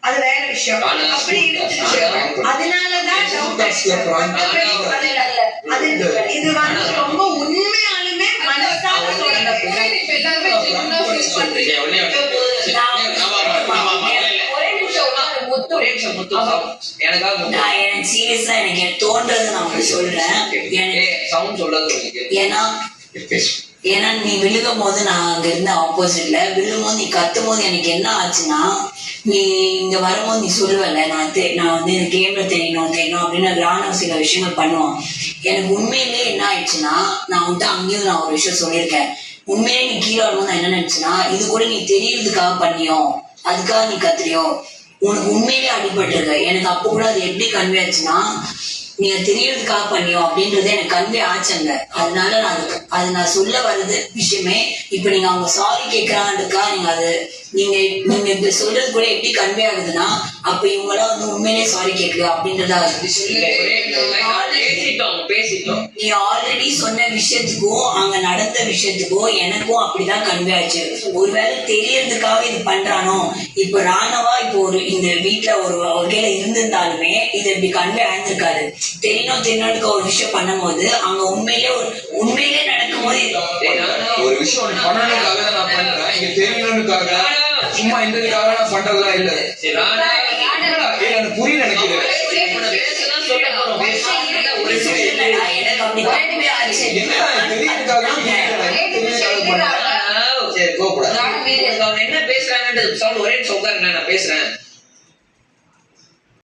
அது வேற விஷயம். அப்படி இருந்துச்சு. அதனாலதான். அது இது வந்து ரொம்ப உண்மையாலுமே மனசால எனக்கு தோன்றது நான் சொல்றேன். ஏன்னா. ஏன்னா நீ விழுகும் போது நான் அங்க இருந்த ஆப்போசிட்ல விழும் போது நீ கத்தும் போது எனக்கு என்ன ஆச்சுன்னா நீ இங்க வரும்போது நீ சொல்லுவல நான் நான் வந்து இந்த கேம்ல தெரியணும் தெரியணும் அப்படின்னு ராணுவ சில விஷயங்கள் பண்ணுவான். எனக்கு உண்மையிலேயே என்ன ஆயிடுச்சுன்னா நான் வந்துட்டு அங்கேயும் நான் ஒரு விஷயம் சொல்லியிருக்கேன். உண்மையிலே நீ கீழே வரும்போது நான் என்ன நினைச்சேன்னா இது கூட நீ தெரியறதுக்காக பண்ணியோ அதுக்காக நீ கத்துறியோ. உனக்கு உண்மையிலேயே அடிபட்டிருக்க. எனக்கு அப்போ கூட அது எப்படி கன்வே ஆச்சுன்னா நீங்க தெரியறதுக்காக பண்ணியோ அப்படின்றது எனக்கு கன்வே ஆச்சங்க. அதனால நான் அது நான் சொல்ல வர்றது விஷயமே இப்ப நீங்க அவங்க சாரி கேட்கறாங்கன்றதுக்காக நீங்க அது நீங்க நீங்க இப்ப சொல்றது கூட எப்படி கன்வே ஆகுதுன்னா அப்ப இவங்களாம் வந்து உண்மையிலேயே சாரி கேட்கல அப்படின்றத. பேசிட்டோம் நீ ஆல்ரெடி சொன்ன விஷயத்துக்கும் அங்க நடந்த விஷயத்துக்கும் எனக்கும் அப்படிதான் கன்வே ஆச்சு. ஒருவேளை தெரியறதுக்காக இது பண்றானோ இப்ப ராணவா இப்போ ஒரு இந்த வீட்டுல ஒரு வகையில இருந்திருந்தாலுமே இது இப்படி கன்வே ஆயிருந்திருக்காது. தெரியணும் தெரியணும்னு ஒரு விஷயம் பண்ணும்போது அங்க உண்மையிலே ஒரு உண்மையிலே நடக்கும் போது ஏய், நானா- ஒரு விஷயம் ஒண்ணு பண்ணணுக்காக தான் நான் பண்றேன். இங்க தெரியணுக்காக சும்மா இந்த இதுக்காக நான் பண்றதெல்லாம் இல்ல. சரி, நானா- ஏய், எனக்கு புரியல. என்ன பேசுறாங்கன்றது ஒரே உட்காருங்க நான் பேசுறேன்.